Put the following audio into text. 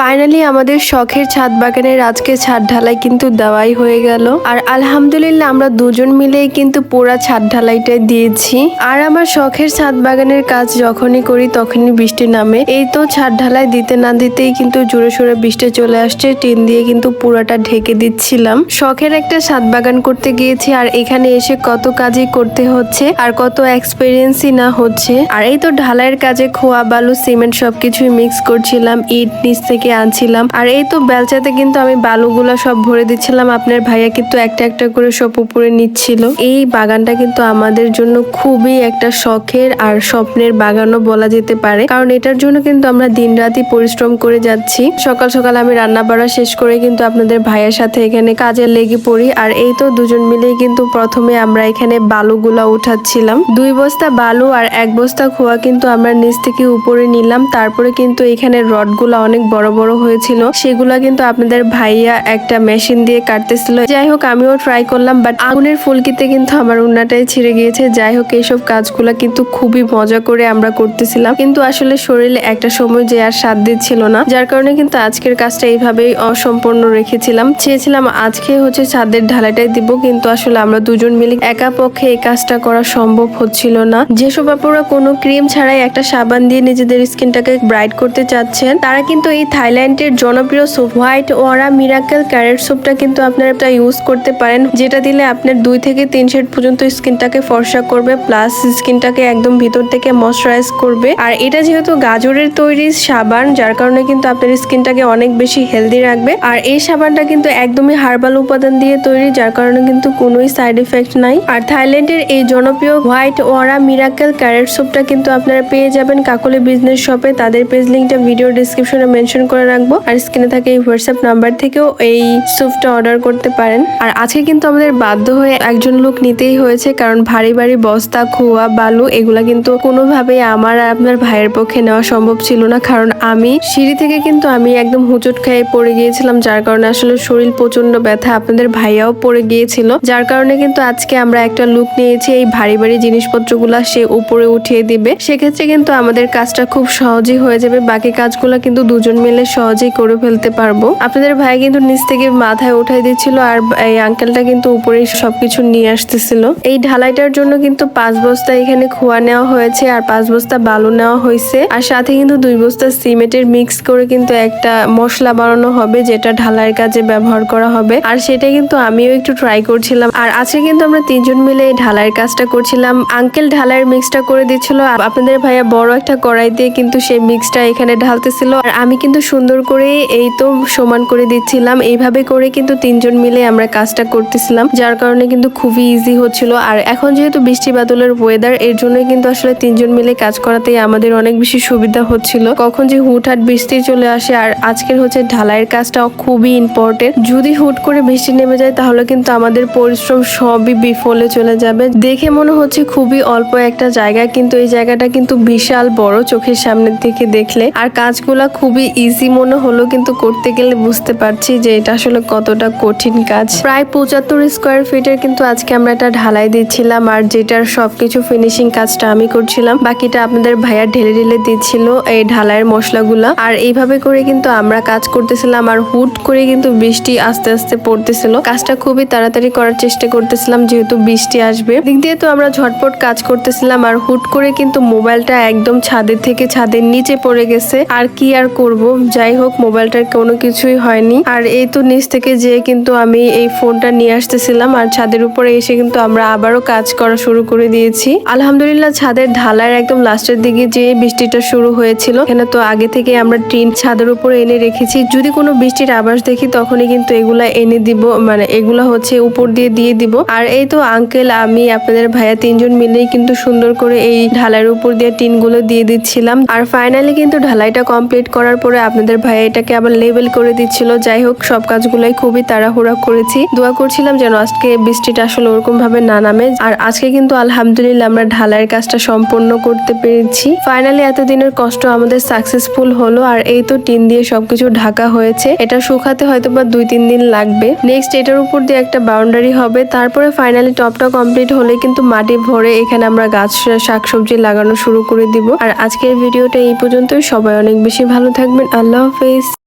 Finally আমাদের শখের ছাদ বাগানের আজকে ছাদ ঢালাই কিন্তু দেওয়াই হয়ে গেল। আর আলহামদুলিল্লাহ আমরা দুজন মিলেই কিন্তু পুরা ছাদ ঢালাইটা দিয়েছি। আর আমার শখের ছাদ বাগানের কাজ যখনই করি তখনই বৃষ্টি নামে। এই তো ছাদ ঢালাই দিতে না দিতেই কিন্তু জোরে সোরে বৃষ্টি চলে আসছে। টিন দিয়ে কিন্তু পুরাটা ঢেকে দিচ্ছিলাম। শখের একটা ছাদ বাগান করতে গিয়েছি আর এখানে এসে কত কাজই করতে হচ্ছে আর কত এক্সপিরিয়েন্সই না হচ্ছে। আর এই তো ঢালাইয়ের কাজে খোয়া, বালু, সিমেন্ট সবকিছুই মিক্স করছিলাম। ইট, নিচ থেকে আনছিলাম। আর এই তো বেলচাতে কিন্তু আমি বালুগুলো সব ভরে দিচ্ছিলাম। আপনার ভাইয়া কিন্তু একটা একটা করে সব উপরে নিচ্ছিল। এই বাগানটা কিন্তু আমাদের জন্য খুবই একটা শখের আর স্বপ্নের বাগানও বলা যেতে পারে। কারণ এটার জন্য কিন্তু আমরা দিন রাতই পরিশ্রম করে যাচ্ছি। সকাল সকাল আমি রান্না বাড়া শেষ করে কিন্তু আপনাদের ভাইয়ের সাথে এখানে কাজে লেগে পড়ি। আর এই তো দুজন মিলেই কিন্তু প্রথমে আমরা এখানে বালুগুলা উঠাচ্ছিলাম। দুই বস্তা বালু আর এক বস্তা খোয়া কিন্তু আমরা নিচ থেকে উপরে নিলাম। তারপরে কিন্তু এখানে রডগুলা অনেক বড় হয়েছিল, সেগুলা কিন্তু আপনাদের ভাইয়া একটা মেশিন দিয়ে কাটতেছিল। যাই হোক, আমিও ট্রাই করলাম বাট আগুনের ফুলকিতে কিন্তু আমার উন্নাটাই ছিঁড়ে গিয়েছে। যাই হোক, এইসব কাজগুলা কিন্তু খুবই মজা করে আমরা করতেছিলাম। কিন্তু আসলে শরীরে একটা সময় যে আর সাথ দিচ্ছিল না, যার কারণে কিন্তু আজকের কাজটা এইভাবেই অসম্পূর্ণ রেখেছিলাম। চেয়েছিলাম আজকে হচ্ছে ছাদের ঢালাইটাই দিব, কিন্তু আসলে আমরা দুজন মিলে একা পক্ষে এই কাজটা করা সম্ভব হচ্ছিল না। যেসব আপুরা কোনো ক্রিম ছাড়াই একটা সাবান দিয়ে নিজেদের স্কিনটাকে ব্রাইট করতে চাচ্ছেন, তারা কিন্তু এই থাইল্যান্ডের জনপ্রিয় soap, white aura miracle carrot সোপটা কিন্তু আপনারা এটা ইউজ করতে পারেন, যেটা দিলে আপনার দুই থেকে তিন শেড পর্যন্ত স্কিনটাকে ফর্সা করবে, প্লাস স্কিনটাকে একদম ভিতর থেকে ময়শ্চারাইজ করবে। আর এটা যেহেতু গাজরের তৈরি সাবান, যার কারণে কিন্তু আপনার স্কিনটাকে অনেক বেশি হেলদি রাখবে। আর এই সাবানটা কিন্তু একদমই হার্বাল উপাদান দিয়ে তৈরি, যার কারণে কিন্তু কোনোই সাইড এফেক্ট নাই। আর থাইল্যান্ডের এই জনপ্রিয় হোয়াইট ওয়ারা মিরাকেল ক্যারেট সোপটা কিন্তু আপনারা পেয়ে যাবেন কাকলে বিজনেস শপে। তাদের পেজ লিঙ্কটা ভিডিও ডিসক্রিপশনে মেনশন করে রাখব। আর স্ক্রিনে থাকে এই হোয়াটসঅ্যাপ নাম্বার থেকেও এই স্যুপটা অর্ডার করতে পারেন। আর আজকে কিন্তু আমাদের বাধ্য হয়ে একজন লোক নিতেই হয়েছে, কারণ ভারী ভারী বস্তা, খোয়া, বালু, এগুলা কিন্তু কোনোভাবেই আমার আর আপনার ভাইয়ের পক্ষে নেওয়া সম্ভব ছিল না। কারণ আমি সিঁড়ি থেকে কিন্তু আমি একদম হুচট খেয়ে পড়ে গিয়েছিলাম, যার কারণে আসলে শরীর প্রচণ্ড ব্যথা আপনাদের ভাইয়াও পড়ে গিয়েছিল। যার কারণে কিন্তু আজকে আমরা একটা লুক নিয়েছি, এই ভারী ভারী জিনিসপত্রগুলা সে উপরে উঠিয়ে দিবে। সেক্ষেত্রে কিন্তু আমাদের কাজটা খুব সহজেই হয়ে যাবে, বাকি কাজগুলো কিন্তু দুজন মিলে সহজেই করে ফেলতে পারব। আপনাদের ভাই কিন্তু নিচ থেকে মাথায় উঠাই দিচ্ছিল আর এই আঙ্কেলটা কিন্তু উপরে সবকিছু নিয়ে আসতেছিল। এই ঢালাইটার জন্য কিন্তু পাঁচ বস্তা এখানে খোয়া নেওয়া হয়েছে আর পাঁচ বস্তা বালু নেওয়া হয়েছে। আর সাথে কিন্তু দুই বস্তা সিমেন্টের মিক্স করে কিন্তু একটা মশলা বানানো হবে, যেটা ঢালাইয়ের কাজে ব্যবহার করা হবে। আর সেটা কিন্তু আমিও একটু ট্রাই করছিলাম। আর আজকে কিন্তু আমরা তিনজন মিলে এই ঢালাইয়ের কাজটা করছিলাম। আঙ্কেল ঢালাইয়ের মিক্সটা করে দিচ্ছিল। আপনাদের ভাইয়া বড় একটা কড়াই দিয়ে কিন্তু সেই মিক্সটা এখানে ঢালতেছিল। আর আমি কিন্তু সুন্দর করে এই তো সমান করে দিচ্ছিলাম। এইভাবে করে কিন্তু তিনজন মিলে আমরা কাজটা করতেছিলাম, যার কারণে কিন্তু খুবই ইজি হচ্ছিল। আর এখন যেহেতু বৃষ্টি বাদলের ওয়েদার এর জন্যই কিন্তু আসলে তিনজন মিলে কাজ করাতেই আমাদের অনেক বেশি সুবিধা হচ্ছিল। কখন যে হুটহাট বৃষ্টি চলে আসে, আর আজকের হচ্ছে ঢালাইয়ের কাজটা খুবই ইম্পর্টেন্ট যদি হুট করে বৃষ্টি নেমে যায়, তাহলে কিন্তু আমাদের পরিশ্রম সবই বিফলে চলে যাবে। দেখে মনে হচ্ছে খুবই অল্প একটা জায়গা, কিন্তু এই জায়গাটা কিন্তু বিশাল বড় চোখের সামনের থেকে দেখলে। আর কাজগুলা খুবই ইজি মনে হলো, কিন্তু করতে গেলে বুঝতে পারছি যে এটা আসলে কতটা কঠিন কাজ। প্রায় পঁচাত্তর স্কোয়ার ফিটের কিন্তু আজকে আমরা এটা ঢালাই দিচ্ছিলাম, আর যেটার সবকিছু ফিনিশিং কাজটা আমি করছিলাম, বাকিটা আপনাদের ভাইয়া ঢেলে ঢেলে দিচ্ছিল এই ঢালাইয়ের মশলাগুলা। আর এইভাবে করে কিন্তু আমরা কাজ করতেছিলাম, আর হুট করে কিন্তু বৃষ্টি আস্তে আস্তে পড়তেছিল। কাজটা খুবই তাড়াতাড়ি করার চেষ্টা করতেছিলাম, যেহেতু বৃষ্টি আসবে। দিক দিয়ে তো আমরা ঝটপট কাজ করতেছিলাম, আর হুট করে কিন্তু মোবাইলটা একদম ছাদের থেকে ছাদের নিচে পড়ে গেছে। আর কি আর করব? যাই হোক, মোবাইলটার কোনো কিছুই হয়নি। আর এই তো নিচ থেকে যে কিন্তু আমি এই ফোনটা নিয়ে আসতেছিলাম, আর ছাদের উপরে এসে কিন্তু আমরা আবারও কাজ করা শুরু করে দিয়েছি। আলহামদুলিল্লাহ, ছাদের ঢালার একদম লাস্টের দিকে যে বৃষ্টিটা শুরু হয়েছিল। এখানে তো আগে থেকে আমরা টিন ছাদের উপরে এনে রেখেছি। যদি কোনো বৃষ্টির আভাস দেখি, তখনই কিন্তু এগুলা এনে দিব মানে এগুলা হচ্ছে উপর দিয়ে দিয়ে দিব। আর এই তো আঙ্কেল, আমি, আপনাদের ভাইয়া তিনজন মিলেই কিন্তু সুন্দর করে এই ঢালাইয়ের উপর দিয়ে টিনগুলো দিয়ে দিচ্ছিলাম। আর ফাইনালি কিন্তু ঢালাইটা কমপ্লিট করার পরে আপনাদের ভাইয়া এটাকে আবার লেবেল করে দিচ্ছিল। যাই হোক, সব কাজগুলাই খুবই তাড়াহুড়া করেছি। দোয়া করছিলাম যেন আজকে বৃষ্টিটা আসলে ওরকম ভাবে না নামে। আর আজকে কিন্তু আলহামদুলিল্লাহ আমরা ঢালাইয়ের কাজটা সম্পূর্ণ করতে পেরেছি। ফাইনালি এতদিনের কষ্ট আমাদের সাকসেসফুল হলো। আর এই তো টিন দিয়ে সবকিছু ঢাকা হয়েছে। এটা শুকাতে হয়তো বা দুই, তিন দিন লাগবে। নেক্সট এটার উপর দিয়ে একটা বাউন্ডারি হবে। তারপরে ফাইনালি টপটা কমপ্লিট হলে কিন্তু মাটি ভরে এখানে আমরা গাছ, শাকসবজি লাগানো শুরু করে দিব। আর আজকের ভিডিওটা এই পর্যন্তই। সবাই অনেক বেশি ভালো থাকবেন। আল্লাহ হাফেজ